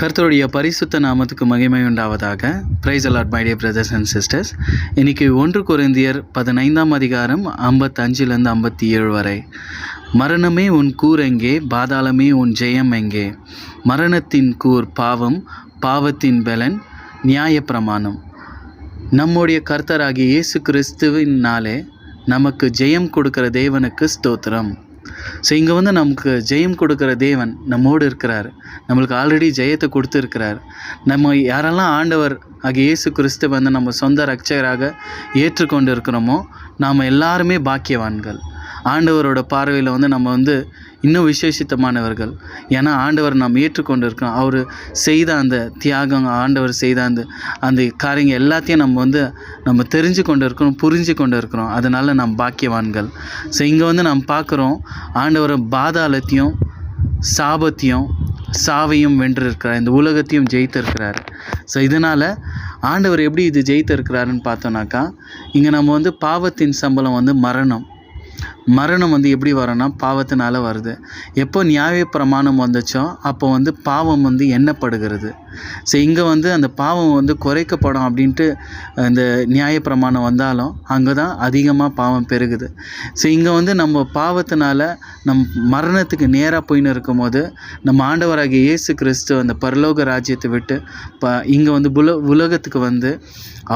கர்த்தருடைய பரிசுத்த நாமத்துக்கு மகிமை உண்டாவதாக. Praise the Lord my dear brothers and sisters இன்னைக்கு ஒன்று குறைந்தியர் பதினைந்தாம் அதிகாரம் ஐம்பத்தஞ்சிலேருந்து ஐம்பத்தி ஏழு வரை. மரணமே உன் கூர் எங்கே? பாதாளமே உன் ஜெயம் எங்கே? மரணத்தின் கூர் பாவம் பாவத்தின் பலன் நியாயப்பிரமாணம். நம்முடைய கர்த்தராகிய இயேசு கிறிஸ்துவினாலே நமக்கு ஜெயம் கொடுக்கிற தேவனுக்கு ஸ்தோத்திரம். ஸோ இங்கே வந்து நமக்கு ஜெயம் கொடுக்குற தேவன் நம்மோடு இருக்கிறார். நம்மளுக்கு ஆல்ரெடி ஜெயத்தை கொடுத்துருக்கிறார். நம்ம யாரெல்லாம் ஆண்டவர் ஆகிய இயேசு கிறிஸ்து வந்து நம்ம சொந்த ரட்சகராக ஏற்றுக்கொண்டு இருக்கிறோமோ நாம் எல்லாருமே பாக்கியவான்கள். ஆண்டவரோட பார்வையில் வந்து நம்ம வந்து இன்னும் விசேஷித்தமானவர்கள். ஏன்னா ஆண்டவர் நாம் ஏற்றுக்கொண்டு இருக்கோம் அவர் செய்த அந்த தியாகம் ஆண்டவர் செய்த அந்த அந்த காரியங்கள் எல்லாத்தையும் நம்ம வந்து நம்ம தெரிஞ்சு கொண்டு இருக்கிறோம் புரிஞ்சு கொண்டு இருக்கிறோம் அதனால் நாம் பாக்கியவான்கள். ஸோ இங்கே வந்து நாம் பார்க்குறோம் ஆண்டவர் பாதாளத்தையும் சாபத்தையும் சாவையும் வென்றிருக்கிறார். இந்த உலகத்தையும் ஜெயித்திருக்கிறார். ஸோ இதனால் ஆண்டவர் எப்படி இது ஜெயித்திருக்கிறாருன்னு பார்த்தோன்னாக்கா இங்கே நம்ம வந்து பாவத்தின் சம்பளம் வந்து மரணம். மரணம் வந்து எப்படி வரும்னா பாவத்தினால வருது. எப்போ நியாய பிரமாணம் வந்துச்சோ அப்போ வந்து பாவம் வந்து எண்ணப்படுகிறது. ஸோ இங்கே வந்து அந்த பாவம் வந்து குறைக்கப்படும் அப்படின்ட்டு அந்த நியாய பிரமாணம் வந்தாலும் அங்கே தான் அதிகமாக பாவம் பெருகுது. ஸோ இங்கே வந்து நம்ம பாவத்தினால நம் மரணத்துக்கு நேராக போயின்னு இருக்கும்போது நம்ம ஆண்டவராகிய இயேசு கிறிஸ்து அந்த பரலோக ராஜ்யத்தை விட்டு ப இங்கே வந்து புல உலகத்துக்கு வந்து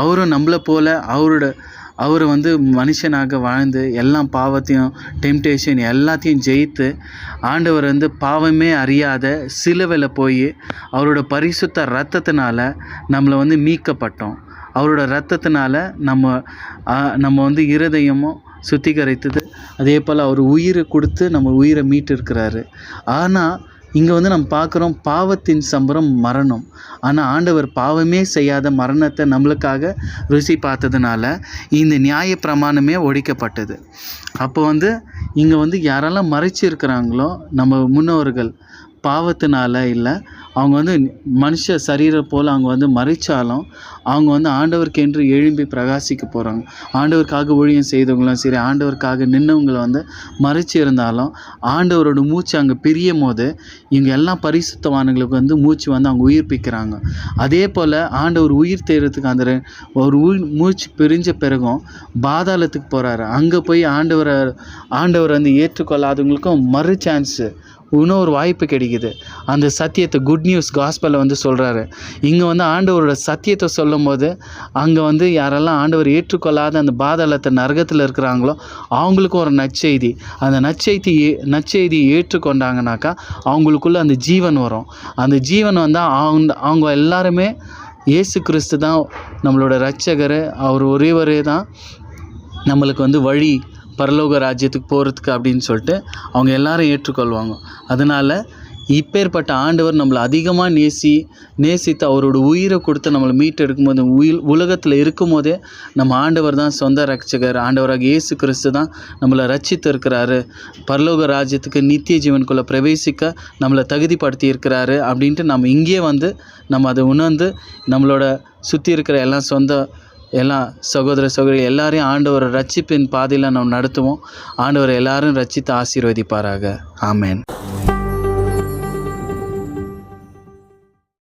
அவரும் நம்மளை போல் அவரோட அவர் வந்து மனுஷனாக வாழ்ந்து எல்லாம் பாவத்தையும் டெம்டேஷன் எல்லாத்தையும் ஜெயித்து ஆண்டவர் வந்து பாவமே அறியாத சிலுவையில் போய் அவரோட பரிசுத்த ரத்தத்தினால நம்மளை வந்து மீட்கப்பட்டோம். அவரோட ரத்தத்தினால நம்ம நம்ம வந்து இருதயமும் சுத்திகரித்தது. அதே போல் அவர் உயிரை கொடுத்து நம்ம உயிரை மீட்டிருக்கிறாரு. ஆனால் இங்கே வந்து நம்ம பார்க்குறோம் பாவத்தின் சம்பரம் மரணம். ஆனால் ஆண்டவர் பாவமே செய்யாத மரணத்தை நம்மளுக்காக ருசி பார்த்ததுனால இந்த நியாய பிரமாணமே ஒழிக்கப்பட்டது. அப்போ வந்து இங்கே வந்து யாரெல்லாம் மறைச்சிருக்கிறாங்களோ நம்ம முன்னோர்கள் பாவத்தினால இல்லை அவங்க வந்து மனுஷ சரீரம் போல் அவங்க வந்து மறைச்சாலும் அவங்க வந்து ஆண்டவருக்கென்று எழும்பி பிரகாசிக்க போகிறாங்க ஆண்டவருக்காக ஊழியம் செய்தவங்களும் சரி ஆண்டவருக்காக நின்றவங்களை வந்து மறைச்சி இருந்தாலும் ஆண்டவரோட மூச்சு அங்கே பிரியும் போது இவங்க எல்லாம் பரிசுத்தவானுங்களுக்கு வந்து மூச்சு வந்து அவங்க உயிர்ப்பிக்கிறாங்க. அதே போல் ஆண்டவர் உயிர் தேர்றதுக்கு அந்த ஒரு உயிர் மூச்சு பிரிஞ்ச பிறகும் பாதாளத்துக்கு போகிறாரு அங்கே போய் ஆண்டவரை ஆண்டவர் வந்து ஏற்றுக்கொள்ளாதவங்களுக்கும் மறு சான்ஸு இன்னொரு வாய்ப்பு கிடைக்குது. அந்த சத்தியத்தை குட் நியூஸ் காஸ்பலில் வந்து சொல்கிறாரு இங்கே வந்து ஆண்டவரோட சத்தியத்தை சொல்லும்போது அங்கே வந்து யாரெல்லாம் ஆண்டவர் ஏற்றுக்கொள்ளாத அந்த பாதாளத்தை நரகத்தில் இருக்கிறாங்களோ அவங்களுக்கும் ஒரு நற்செய்தி. அந்த நற்செய்தி ஏ- ஏற்றுக்கொண்டாங்கனாக்கா அவங்களுக்குள்ள அந்த ஜீவன் வரும். அந்த ஜீவன் வந்தால் அவங்க அவங்க எல்லாருமே இயேசு கிறிஸ்து தான் நம்மளோட ரட்சகர் அவர் ஒரே தான் நம்மளுக்கு வந்து வழி பரலோக ராஜ்யத்துக்கு போகிறதுக்கு அப்படின்னு சொல்லிட்டு அவங்க எல்லாரும் ஏற்றுக்கொள்வாங்க. அதனால் இப்பேற்பட்ட ஆண்டவர் நம்மளை அதிகமாக நேசி நேசித்து அவரோட உயிரை கொடுத்து நம்மளை மீட்டெடுக்கும்போது உயிர் உலகத்தில் இருக்கும் போதே நம்ம ஆண்டவர் தான் சொந்த ரட்சகர் ஆண்டவராக இயேசு கிறிஸ்து தான் நம்மளை ரட்சித்து இருக்கிறாரு பரலோக ராஜ்யத்துக்கு நித்திய ஜீவனுக்குள்ளே பிரவேசிக்க நம்மளை தகுதிப்படுத்தி இருக்கிறாரு அப்படின்ட்டு நம்ம இங்கேயே வந்து நம்ம அதை உணர்ந்து நம்மளோட சுற்றி இருக்கிற எல்லாம் சொந்த எல்லாம் சகோதர சகோதரி எல்லாரையும் ஆண்டவர் ரட்சிப்பின் பாதையில் நாம் நடத்துவோம். ஆண்டவர் எல்லாரும் ரட்சித்து ஆசீர்வதிப்பாராக. ஆமேன்.